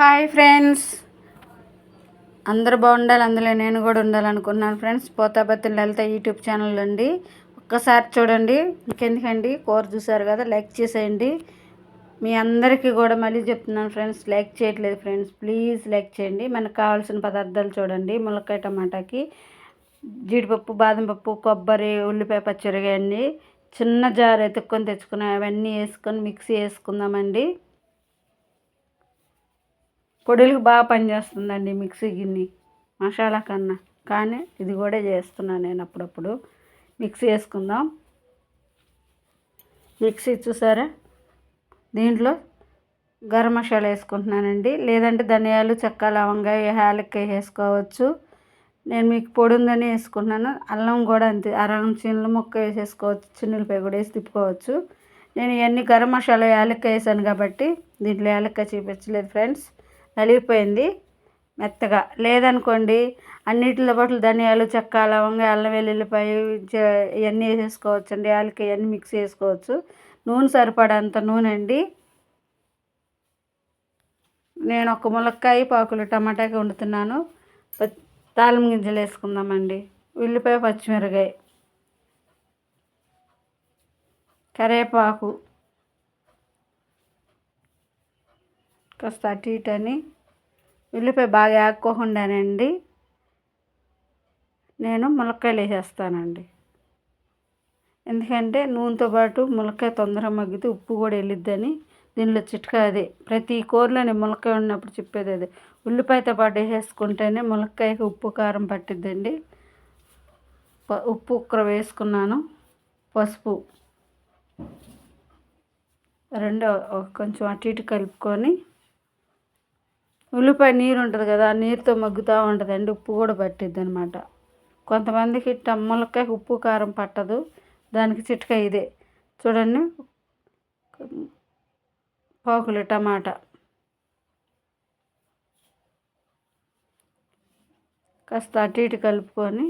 Hi friends అందరూ బాగుండాలి అందులో నేను కూడా ఉండాలనుకున్నాను friends Pothabatti Lalitha YouTube channel అండి. ఒక్కసారి చూడండి ఇంకెందుకండి? కూర చూసారు కదా లైక్ చేసేయండి. మీ అందరికీ కూడా మళ్ళీ చెప్తున్నాను ఫ్రెండ్స్ లైక్ చేయట్లేదు ఫ్రెండ్స్ ప్లీజ్ లైక్ చేయండి. మనకు కావాల్సిన పదార్థాలు చూడండి ములక్కాయ టమాటాకి జీడిపప్పు బాదం పప్పు కొబ్బరి ఉల్లిపాయ పచ్చిమిరకాయ చిన్న జార్ ఎత్తుక్కొని తెచ్చుకున్నాం. అవన్నీ వేసుకొని మిక్సీ వేసుకుందామండి. పొడులకు బాగా పనిచేస్తుందండి మిక్సీ గిన్నె మసాలా కన్నా. కానీ ఇది కూడా చేస్తున్నాను నేను అప్పుడప్పుడు. మిక్సీ వేసుకుందాం. మిక్సీ చూసారా? దీంట్లో గరం మసాలా వేసుకుంటున్నానండి. లేదంటే ధనియాలు చెక్క లవంగా యాలక్కాయ వేసుకోవచ్చు. నేను మీకు పొడి ఉందని వేసుకుంటున్నాను. అల్లం కూడా అంతే. అరం చిన్న ముక్క వేసేసుకోవచ్చు. చిన్నులపై కూడా వేసి తిప్పుకోవచ్చు. నేను ఇవన్నీ గరం మసాలా యాలక్కాయ వేసాను కాబట్టి దీంట్లో యాలక్కాయ చూపించలేదు ఫ్రెండ్స్. నలిగిపోయింది మెత్తగా. లేదనుకోండి అన్నిటిలో పాటు ధనియాలు చెక్క లవంగా అల్లం వెల్లుల్లిపాయ ఇవన్నీ వేసేసుకోవచ్చు అండి యాలక్కాయ ఇవన్నీ మిక్స్ చేసుకోవచ్చు. నూనె సరిపడంత నూనె అండి. నేను ఒక ములక్కాయ పాకులు టమాటాకి వండుతున్నాను. తాళం గింజలు వేసుకుందామండి. ఉల్లిపాయ పచ్చిమిరకాయ కరివేపాకు. కాస్త అటు ఇటు అని. ఉల్లిపాయ బాగా ఆక్కోకుండానండి నేను ములక్కాయలు వేసేస్తానండి. ఎందుకంటే నూనెతో పాటు ములక్కాయ తొందరగా మగ్గితే ఉప్పు కూడా వెళ్ళిద్దని. దీనిలో చిట్కా అదే. ప్రతి కూరలోనే ములక్కాయ ఉన్నప్పుడు చెప్పేది అదే. ఉల్లిపాయతో పాటు వేసేసుకుంటేనే ములక్కాయకి ఉప్పు కారం పట్టిద్దండి. ఉప్పు ఉక్కర వేసుకున్నాను. పసుపు. రెండు కొంచెం అటు ఇటు కలుపుకొని ఉల్లిపాయ నీరు ఉంటుంది కదా ఆ నీరుతో మగ్గుతూ ఉంటుందండి. ఉప్పు కూడా పట్టిద్ది అనమాట కొంతమందికి ములక్కాయ ఉప్పు కారం పట్టదు. దానికి చిట్కా ఇదే. చూడండి. పాకులు టమాటా. కాస్త అటు ఇటు కలుపుకొని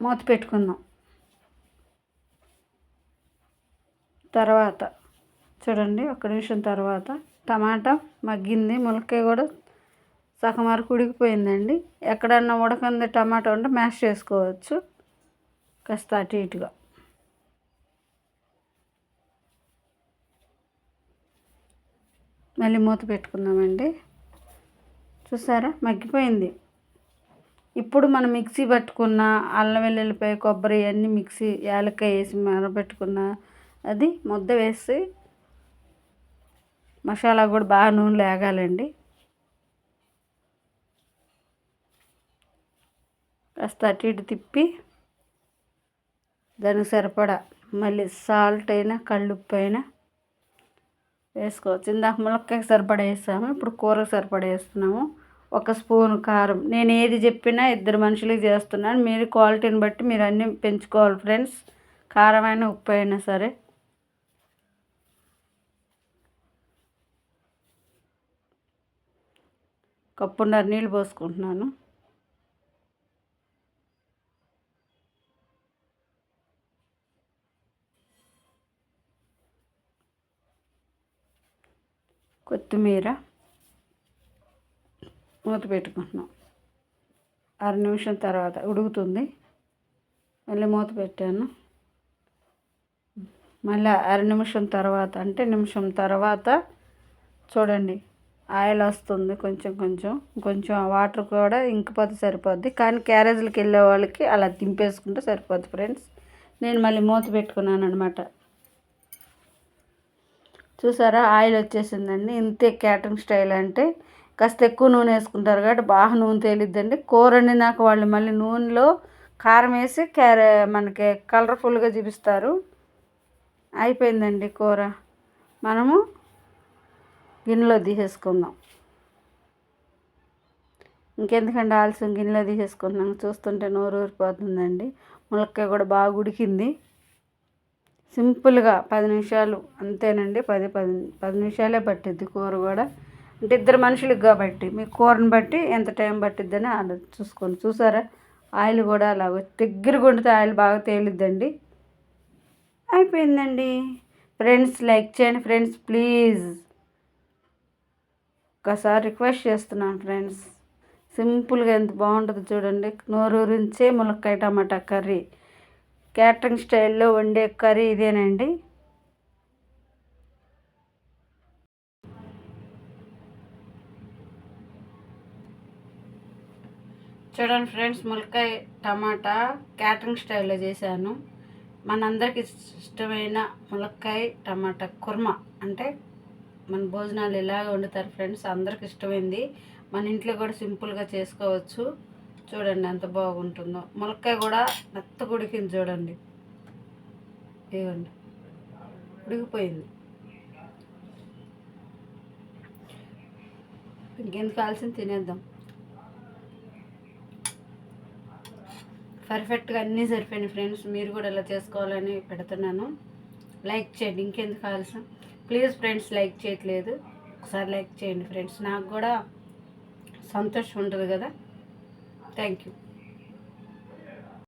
మూత పెట్టుకుందాం. తర్వాత చూడండి ఒక నిమిషం తర్వాత టమాటా మగ్గింది ములక్కాయ కూడా సగం వరకు ఉడికిపోయిందండి. ఎక్కడన్నా ఉడకంది టమాటా ఉంటే మ్యాష్ చేసుకోవచ్చు. కాస్త అటు ఇటుగా. మళ్ళీ మూత పెట్టుకుందామండి. చూసారా? మగ్గిపోయింది. ఇప్పుడు మనం మిక్సీ పట్టుకున్న అల్లం వెల్లుల్లిపాయ కొబ్బరి అన్నీ మిక్సీ యాలక్కాయ వేసి మరపెట్టుకున్న అది ముద్ద వేసి మసాలా కూడా బాగా నూనె లేగాలండి కాస్త అటు ఇటు తిప్పి దానికి సరిపడా మళ్ళీ సాల్ట్ అయినా కళ్ళుప్పు అయినా వేసుకోవచ్చు. ఇందాక ములక్కాయకి సరిపడా వేసాము ఇప్పుడు కూరకు సరిపడా వేస్తున్నాము. ఒక స్పూన్ కారం. నేను ఏది చెప్పినా ఇద్దరు మనుషులకి చేస్తున్నాను. మీరు క్వాలిటీని బట్టి మీరు అన్నీ పెంచుకోవాలి ఫ్రెండ్స్. కారం అయినా ఉప్పు అయినా సరే. కప్పున్నర నీళ్ళు పోసుకుంటున్నాను. కొత్తిమీర మూత పెట్టుకుంటున్నాం. అర నిమిషం తర్వాత ఉడుకుతుంది. మళ్ళీ మూత పెట్టాను. మళ్ళీ అర నిమిషం తర్వాత అంటే నిమిషం తర్వాత చూడండి. ఆయిల్ వస్తుంది కొంచెం కొంచెం. కొంచెం వాటర్ కూడా ఇంకిపోతే సరిపోద్ది. కానీ క్యారేజీలకు వెళ్ళే వాళ్ళకి అలా దింపేసుకుంటే సరిపోద్ది ఫ్రెండ్స్. నేను మళ్ళీ మూత పెట్టుకున్నాను అనమాట చూసారా? ఆయిల్ వచ్చేసిందండి. ఇంతే క్యాటరింగ్ స్టైల్ అంటే కాస్త ఎక్కువ నూనె వేసుకుంటారు కాబట్టి బాగా నూనె తేలిద్దండి. కూర నాకు వాళ్ళు మళ్ళీ నూనెలో కారం వేసి క్యారే మనకి కలర్ఫుల్గా చూపిస్తారు. అయిపోయిందండి కూర. మనము గిన్నెలో తీసేసుకుందాం. ఇంకెందుకంటే ఆలస్యం? గిన్నెలో తీసేసుకుంటున్నాం. చూస్తుంటే నోరు ఊరిపోతుందండి. ములక్కాయ కూడా బాగా ఉడికింది. సింపుల్గా పది నిమిషాలు అంతేనండి. పది పది పది నిమిషాలే పట్టిద్ది కూర కూడా. అంటే ఇద్దరు మనుషులకు కాబట్టి మీ కూరని బట్టి ఎంత టైం పట్టిద్దని అలా చూసుకోండి. చూసారా? ఆయిల్ కూడా అలా దగ్గర కొండితే ఆయిల్ బాగా తేలిద్దండి. అయిపోయిందండి. ఫ్రెండ్స్ లైక్ చేయండి. Friends please. ఒకసారి రిక్వెస్ట్ చేస్తున్నాను ఫ్రెండ్స్. సింపుల్గా ఎంత బాగుంటుందో చూడండి. నోరూరించే ములక్కాయ టమాటా కర్రీ. క్యాటరింగ్ స్టైల్లో వండే కర్రీ ఇదేనండి. చూడండి ఫ్రెండ్స్ ములక్కాయ టమాటా క్యాటరింగ్ స్టైల్లో చేశాను. మనందరికి ఇష్టమైన ములక్కాయ టమాటా కుర్మా అంటే మన భోజనాలు ఇలాగ వండుతారు ఫ్రెండ్స్? అందరికి ఇష్టమైంది. మన ఇంట్లో కూడా సింపుల్గా చేసుకోవచ్చు. చూడండి ఎంత బాగుంటుందో. మొలక్కాయ కూడా మెత్త ఉడికింది చూడండి. ఇవ్వండి ఉడికిపోయింది. ఇంకెందుకు కావాల్సింది తినేద్దాం. పర్ఫెక్ట్గా అన్నీ సరిపోయినాయి ఫ్రెండ్స్. మీరు కూడా ఇలా చేసుకోవాలని పెడుతున్నాను. లైక్ చేయండి. ఇంకెందుకు కావాల్సిన ప్లీజ్ ఫ్రెండ్స్ లైక్ చేయట్లేదు. ఒకసారి లైక్ చేయండి ఫ్రెండ్స్. నాకు కూడా సంతోషం ఉంటుంది కదా. Thank you.